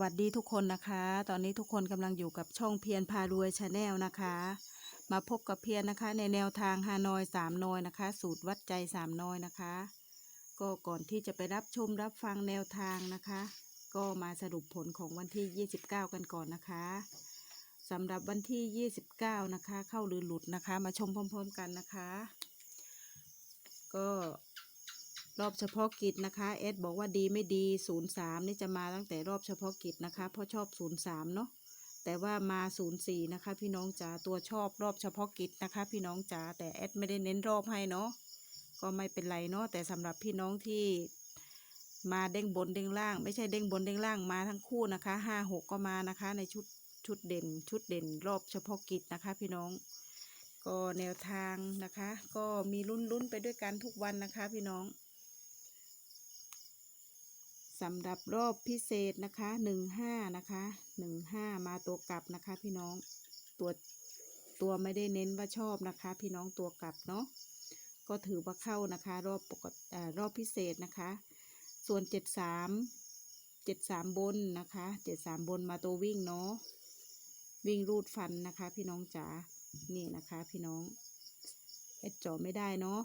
วัสดีทุกคนนะคะ ตอนนี้ทุกคนกำลังอยู่กับช่องเพียรพารวยชาแนลนะคะ มาพบกับเพียรนะคะ ในแนวทางฮานอยสามนอยนะคะ สูตรวัดใจสามนอยนะคะ ก็ก่อนที่จะไปรับชมรับฟังแนวทางนะคะ ก็มาสรุปผลของวันที่ 29 กันก่อนนะคะสำหรับวันที่ 29 นะคะ เข้าหรือหลุดนะคะ มาชมพร้อม ๆ กันนะคะ ก็ รอบเฉพาะกิจนะคะเอสบอกว่าดีไม่ดี 03 นี่จะมาตั้งแต่รอบเฉพาะกิจนะคะ เพราะชอบ 03 เนาะแต่ว่ามา 04 นะคะ พี่น้องจ๋าตัวชอบรอบเฉพาะกิจนะคะ พี่น้องจ๋าแต่เอสไม่ได้เน้นรอบให้เนาะก็ไม่เป็นไรเนาะแต่สำหรับพี่น้องที่มาเด้งบนเด้งล่าง ไม่ใช่เด้งบนเด้งล่างมาทั้งคู่นะคะห้าหกก็มานะคะ ในชุดชุดเด่น ชุดเด่นรอบเฉพาะกิจนะคะ พี่น้อง ก็แนวทางนะคะ ก็มีลุ้นๆไปด้วยกันทุกวันนะคะ พี่น้อง สำหรับรอบพิเศษนะคะหนึ่งห้านะคะหนึ่งห้ามาตัวกลับนะคะ พี่น้องตัวตัวไม่ได้เน้นว่าชอบนะคะ พี่น้องตัวกลับเนาะก็ถือว่าเข้านะคะ รอบปกติรอบพิเศษนะคะ ส่วนเจ็ดสามเจ็ดสามบนนะคะเจ็ดสามบนมาตัววิ่งเนาะวิ่งรูดฟันนะคะ พี่น้องจ๋านี่นะคะ พี่น้องเอ็ดจอไม่ได้เนาะ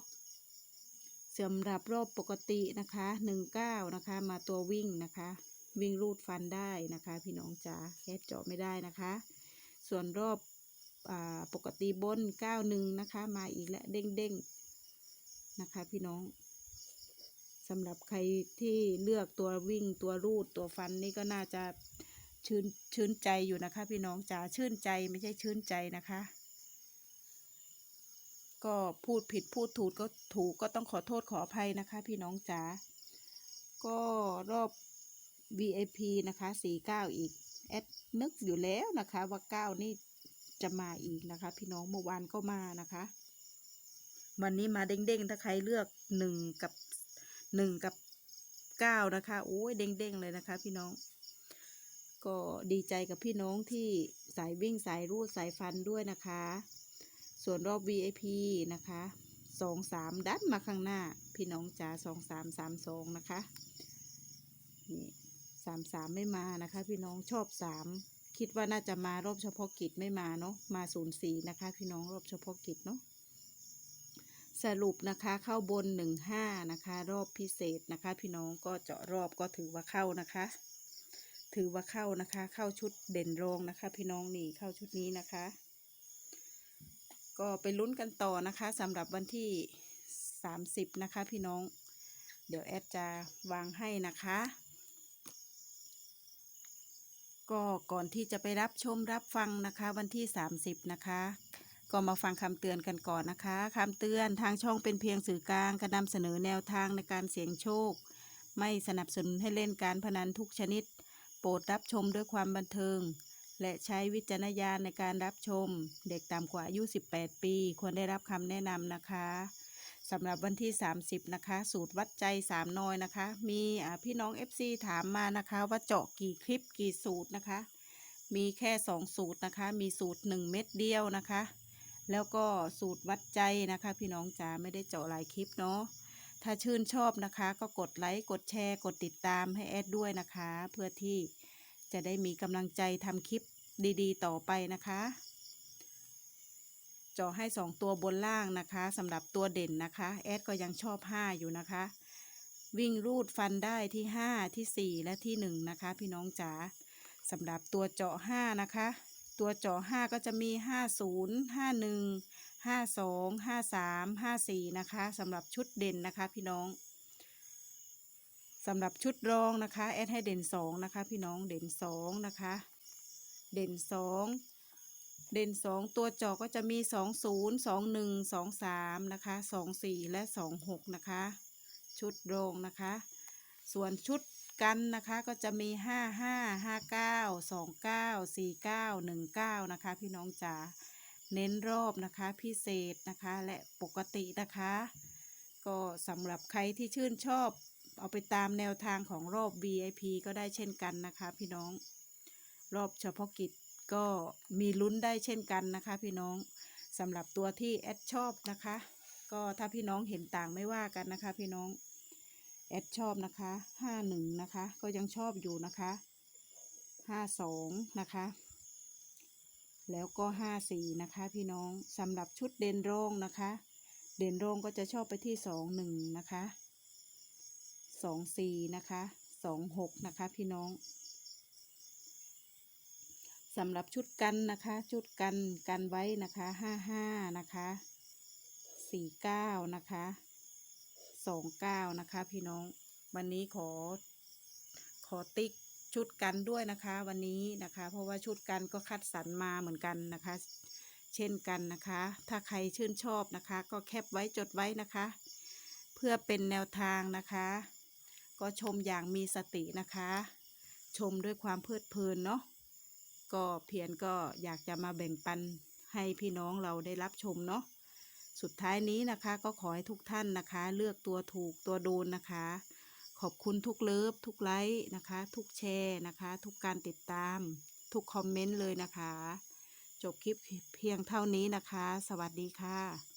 สำหรับรอบปกตินะคะหนึ่งเก้านะคะ มาตัววิ่งนะคะ วิ่งรูดฟันได้นะคะ พี่น้องจ๋าแอดเจาะไม่ได้นะคะ ส่วนรอบอปกติบนเก้าหนึ่งนะคะ มาอีกแล้วเด้งเด้งนะคะ พี่น้องสำหรับใครที่เลือกตัววิ่งตัวรูดตัวฟันนี่ก็น่าจะชื่นชื่นใจอยู่นะคะ พี่น้องจ๋าชื่นใจไม่ใช่ชื่นใจนะคะ ก็พูดผิดพูดถูกก็ถูกก็ต้องขอโทษขออภัยนะคะ พี่น้องจ๋าก็รอบ VIP นะคะ49 อีก แอดนึกอยู่แล้วนะคะ ว่า9นี่จะมาอีกนะคะ พี่น้องเมื่อวานก็มานะคะ วันนี้มาเด้งๆ ถ้าใครเลือก1กับ1กับ9นะคะโอ้ยเด้งๆเลยนะคะ พี่น้อง ก็ดีใจกับพี่น้องที่สายวิ่งสายรูดสายฟันด้วยนะคะ ส่วนรอบ VIP นะคะสองสามดันมาข้างหน้า พี่น้องจ๋าสองสามสามสองนะคะนี่สามสามไม่มานะคะ พี่น้องชอบสามคิดว่าน่าจะมารอบเฉพาะกิจไม่มาเนาะมาศูนย์สี่นะคะ พี่น้องรอบเฉพาะกิจเนาะสรุปนะคะเข้าบนหนึ่งห้านะคะ รอบพิเศษนะคะ พี่น้องก็เจาะรอบก็ถือว่าเข้านะคะ ถือว่าเข้านะคะ เข้าชุดเด่นรองนะคะ พี่น้องนี่เข้าชุดนี้นะคะ ก็ไปลุ้นกันต่อนะคะสำหรับวันที่ 30 นะคะพี่น้อง เดี๋ยวแอดจะวางให้นะคะ ก็ก่อนที่จะไปรับชมรับฟังนะคะวันที่ 30 นะคะก็มาฟังคำเตือนกันก่อนนะคะคำเตือนทางช่องเป็นเพียงสื่อกลางการนำเสนอแนวทางในการเสี่ยงโชค ไม่สนับสนุนให้เล่นการพนันทุกชนิด โปรดรับชมด้วยความบันเทิง และใช้วิจารณญาณในการรับชม เด็กต่ำกว่าอายุ 18 ปี ควรได้รับคำแนะนำนะคะสำหรับวันที่ 30 นะคะ สูตรวัดใจ 3น้อยนะคะ มีพี่น้อง FC ถามมานะคะ ว่าเจาะกี่คลิปกี่สูตรนะคะ มีแค่ 2 สูตรนะคะ มีสูตร 1 เม็ดเดียวนะคะ แล้วก็สูตรวัดใจนะคะ พี่น้องจ๋าไม่ได้เจาะหลายคลิปเนาะถ้าชื่นชอบนะคะ ก็กดไลค์กดแชร์ กดติดตามให้แอดด้วยนะคะ เพื่อที่ จะได้มีกำลังใจทำคลิปดีๆ ต่อไปนะคะเจาะให้สองตัวบนล่างนะคะสำหรับตัวเด่นนะคะ แอดก็ยังชอบ 5 อยู่นะคะ วิ่งรูดฟันได้ที่ 5 ที่ 4 และที่ 1 นะคะ พี่น้องจ๋าสำหรับตัวเจาะ5นะคะ ตัวเจาะ5ก็จะมี 50 51 52 53 54 นะคะสำหรับชุดเด่นนะคะพี่น้อง สำหรับชุดรองนะคะแอดให้เด่นสองนะคะ พี่น้องเด่นสองนะคะ เด่นสองเด่นสองตัวจอก็จะมีสองศูนย์สองหนึ่งสองสามนะคะสองสี่และสองหกนะคะ ชุดรองนะคะ ส่วนชุดกันนะคะก็จะมีห้าห้าห้าเก้าสองเก้าสี่เก้าหนึ่งเก้านะคะ พี่น้องจ๋าเน้นรอบนะคะพิเศษนะคะและปกตินะคะ ก็สำหรับใครที่ชื่นชอบ เอาไปตามแนวทางของรอบ VIP ก็ได้เช่นกันนะคะ พี่น้อง รอบเฉพาะกิจก็มีลุ้นได้เช่นกันนะคะ พี่น้องสำหรับตัวที่แอดชอบนะคะ ก็ถ้าพี่น้องเห็นต่างไม่ว่ากันนะคะ พี่น้องแอดชอบนะคะห้าหนึ่งนะคะ ก็ยังชอบอยู่นะคะห้าสองนะคะแล้วก็ห้าสี่นะคะ พี่น้องสำหรับชุดเด่นโรงนะคะ เด่นโรงก็จะชอบไปที่สองหนึ่งนะคะ สองสี่นะคะสองหกนะคะพี่น้องสำหรับชุดกันนะคะ ชุดกันกันไว้นะคะห้าห้านะคะสี่เก้านะคะสองเก้านะคะพี่น้องวันนี้ขอขอติ๊กชุดกันด้วยนะคะวันนี้นะคะ เพราะว่าชุดกันก็คัดสรรมาเหมือนกันนะคะ เช่นกันนะคะ ถ้าใครชื่นชอบนะคะ ก็แคปไว้จดไว้นะคะ เพื่อเป็นแนวทางนะคะ ก็ชมอย่างมีสตินะคะ ชมด้วยความเพลิดเพลินเนาะก็เพียรก็อยากจะมาแบ่งปันให้พี่น้องเราได้รับชมเนาะสุดท้ายนี้นะคะก็ขอให้ทุกท่านนะคะ เลือกตัวถูกตัวโดนนะคะ ขอบคุณทุกเลิฟทุกไลค์นะคะ ทุกแชร์นะคะ ทุกการติดตาม ทุกคอมเมนต์เลยนะคะ จบคลิปเพียงเท่านี้นะคะ สวัสดีค่ะ